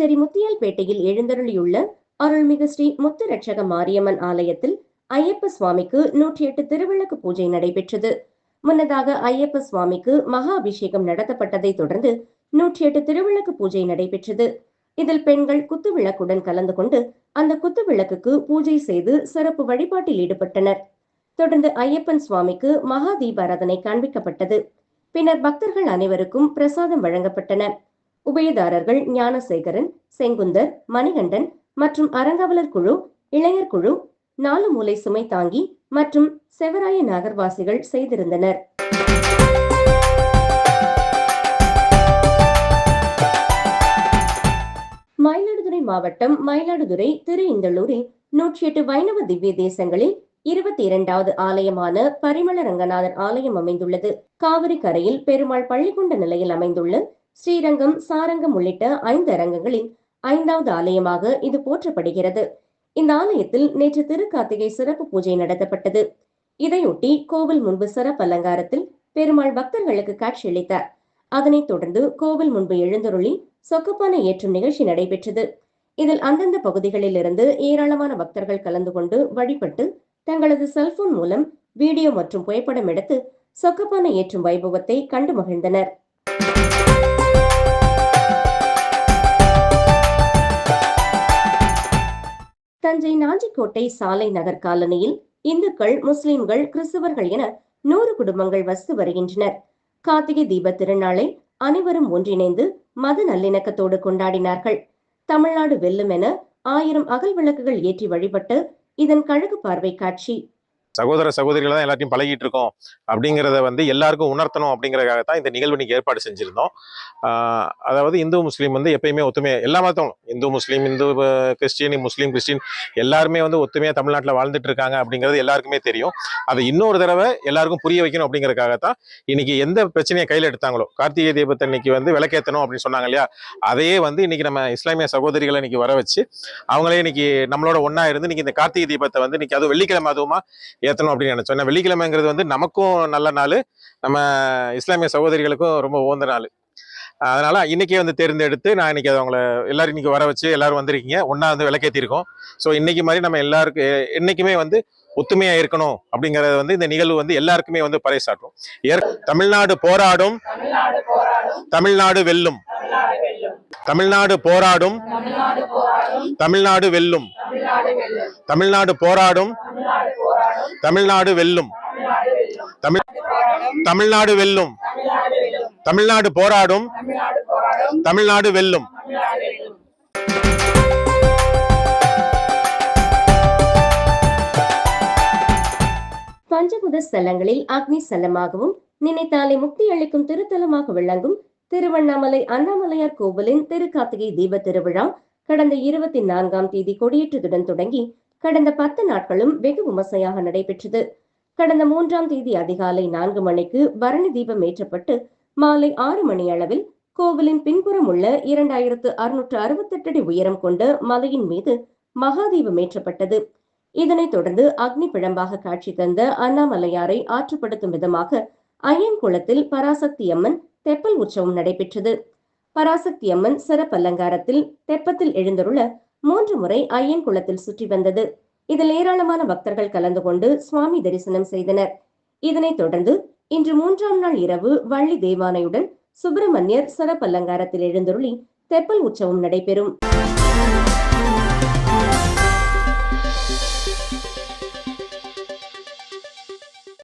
புதுச்சேரி முத்தியால்பேட்டையில் எழுந்தருளியுள்ள அருள்மிகு ஸ்ரீ முத்துரட்சக மாரியம்மன் ஆலயத்தில் ஐயப்ப சுவாமிக்கு நூற்றி எட்டு திருவிளக்கு பூஜை நடைபெற்றது. முன்னதாக ஐயப்ப சுவாமிக்கு மகா அபிஷேகம் நடத்தப்பட்டதை தொடர்ந்து நூற்றி எட்டு திருவிளக்கு பூஜை நடைபெற்றது. இதில் பெண்கள் குத்து விளக்குடன் கலந்து கொண்டு அந்த குத்து விளக்குக்கு பூஜை செய்து சிறப்பு வழிபாட்டில் ஈடுபட்டனர். தொடர்ந்து ஐயப்பன் சுவாமிக்கு மகா தீபாராதனை காண்பிக்கப்பட்டது. பின்னர் பக்தர்கள் அனைவருக்கும் பிரசாதம் வழங்கப்பட்டன. உபயதாரர்கள் ஞானசேகரன் செங்குந்தர் மணிகண்டன் மற்றும் அரங்கவலர் குழு இளைஞர் குழு நாலு மூலை சுமை தாங்கி மற்றும் செவராய நகர்வாசிகள் செய்திருந்தனர். மயிலாடுதுறை மாவட்டம் மயிலாடுதுறை திரு இந்தளூரில் நூற்றி எட்டு வைணவ திவ்ய தேசங்களில் இருபத்தி இரண்டாவது ஆலயமான பரிமள ரங்கநாதர் ஆலயம் அமைந்துள்ளது. காவிரி கரையில் பெருமாள் பள்ளி கொண்ட நிலையில் அமைந்துள்ள ஸ்ரீரங்கம் சாரங்கம் உள்ளிட்ட ஐந்து அரங்கங்களின் ஐந்தாவது ஆலயமாக இது போற்றப்படுகிறது. இந்த ஆலயத்தில் நேற்று திருக்கார்த்திகை சிறப்பு பூஜை நடத்தப்பட்டது. இதையொட்டி கோவில் முன்பு சிறப்பு அலங்காரத்தில் பெருமாள் பக்தர்களுக்கு காட்சியளித்தார் அதனைத் தொடர்ந்து கோவில் முன்பு எழுந்தருளி சொக்கப்பானை ஏற்றும் நிகழ்ச்சி நடைபெற்றது. இதில் அந்தந்த பகுதிகளில் இருந்து ஏராளமான பக்தர்கள் கலந்து கொண்டு வழிபட்டு தங்களது செல்போன் மூலம் வீடியோ மற்றும் புகைப்படம் எடுத்து சொக்கப்பானை ஏற்றும் வைபவத்தை கண்டு மகிழ்ந்தனர். நாஞ்சிக்கோட்டை சாலை நகர் காலனியில் இந்துக்கள் முஸ்லிம்கள் கிறிஸ்தவர்கள் என நூறு குடும்பங்கள் வசித்து வருகின்றனர். கார்த்திகை தீப திருநாளை அனைவரும் ஒன்றிணைந்து மத நல்லிணக்கத்தோடு கொண்டாடினார்கள். தமிழ்நாடு வெல்லும் என ஆயிரம் அகல் விளக்குகள் ஏற்றி வழிபட்டு இதன் கழகு பார்வை காட்சி சகோதர சகோதரிகள் தான் எல்லாத்தையும் பழகிட்டு இருக்கோம் அப்படிங்கிறத வந்து எல்லாருக்கும் உணர்த்தணும் அப்படிங்கறதுக்காக தான் இந்த நிகழ்வு இன்னைக்கு ஏற்பாடு செஞ்சுருந்தோம். அதாவது இந்து முஸ்லீம் வந்து எப்பயுமே ஒத்துமையா எல்லா மதத்தவங்களும் இந்து முஸ்லீம் இந்து கிறிஸ்டின் முஸ்லீம் கிறிஸ்டின் எல்லாருமே வந்து ஒத்துமையாக தமிழ்நாட்டில் வாழ்ந்துட்டு இருக்காங்க அப்படிங்கிறது எல்லாருக்குமே தெரியும். அதை இன்னொரு தடவை எல்லாருக்கும் புரிய வைக்கணும் அப்படிங்கறதுக்காக தான் இன்னைக்கு எந்த பிரச்சனையை கையில் எடுத்தாங்களோ கார்த்திகை தீபத்தை இன்னைக்கு வந்து விளக்கேற்றணும் அப்படின்னு சொன்னாங்க இல்லையா? அதையே வந்து இன்னைக்கு நம்ம இஸ்லாமிய சகோதரிகளை இன்னைக்கு வர வச்சு அவங்களே இன்னைக்கு நம்மளோட ஒன்றா இருந்து இன்னைக்கு இந்த கார்த்திகை தீபத்தை வந்து இன்னைக்கு அதுவும் வெள்ளிக்கிழமை அதுவுமா ஏற்றணும் அப்படின்னு நினச்சோம். ஏன்னா வெள்ளிக்கிழமைங்கிறது வந்து நமக்கும் நல்ல நாள் நம்ம இஸ்லாமிய சகோதரிகளுக்கும் ரொம்ப ஓந்த நாள். அதனால் இன்னைக்கே வந்து தேர்ந்தெடுத்து நான் இன்னைக்கு அவங்கள எல்லோரும் இன்னைக்கு வர வச்சு எல்லாரும் வந்திருக்கீங்க. ஒன்றா வந்து விளக்கேற்றிருக்கோம் ஸோ இன்றைக்கி மாதிரி நம்ம எல்லாருக்கும் என்றைக்குமே வந்து ஒத்துமையாக இருக்கணும் அப்படிங்கிறது வந்து இந்த நிகழ்வு வந்து எல்லாருக்குமே வந்து பறைசாற்றும். ஏற் தமிழ்நாடு போராடும் தமிழ்நாடு வெல்லும். தமிழ்நாடு போராடும் தமிழ்நாடு வெல்லும். தமிழ்நாடு போராடும் தமிழ்நாடு வெல்லும். தமிழ் தமிழ்நாடு வெல்லும். தமிழ்நாடு போராடும். தமிழ்நாடு வெல்லும். பஞ்சபுத ஸ்தலங்களில் அக்னி ஸ்தலமாகவும் நினைத்தாலே முக்தி அளிக்கும் திருத்தலமாக விளங்கும் திருவண்ணாமலை அண்ணாமலையார் கோவிலின் திருக்கார்த்திகை தீப திருவிழா கடந்த இருபத்தி நான்காம் தேதி கொடியேற்றத்துடன் தொடங்கி கடந்த பத்து நாட்களும் வெகு விமர்சையாக நடைபெற்றது. கடந்த மூன்றாம் தேதி அதிகாலை நான்கு மணிக்கு பரணி தீபம் ஏற்றப்பட்டு மாலை ஆறு மணி அளவில் கோவிலின் பின்புறம் உள்ள இரண்டாயிரத்து அறுநூற்று அறுபத்தெட்டு அடி உயரம் கொண்ட மலையின் மீது மகாதீபம் ஏற்றப்பட்டது. இதனைத் தொடர்ந்து அக்னி பிழம்பாக காட்சி தந்த அண்ணாமலையாரை ஆற்றுப்படுத்தும் விதமாக அய்யங்குளத்தில் பராசக்தி அம்மன் தெப்பல் உற்சவம் நடைபெற்றது. பராசக்தி அம்மன் சிறப்பு அலங்காரத்தில் தெப்பத்தில் எழுந்தருள மூன்று முறை ஐயன்குளத்தில் சுற்றி வந்தது. இதில் ஏராளமான பக்தர்கள் கலந்து கொண்டு சுவாமி தரிசனம் செய்தனர். இதனைத் தொடர்ந்து இன்று மூன்றாம் நாள் இரவு வள்ளி தேவானையுடன் சுப்பிரமணியர் சிறப்பு அலங்காரத்தில் எழுந்தருளி தெப்பல் உற்சவம் நடைபெறும்.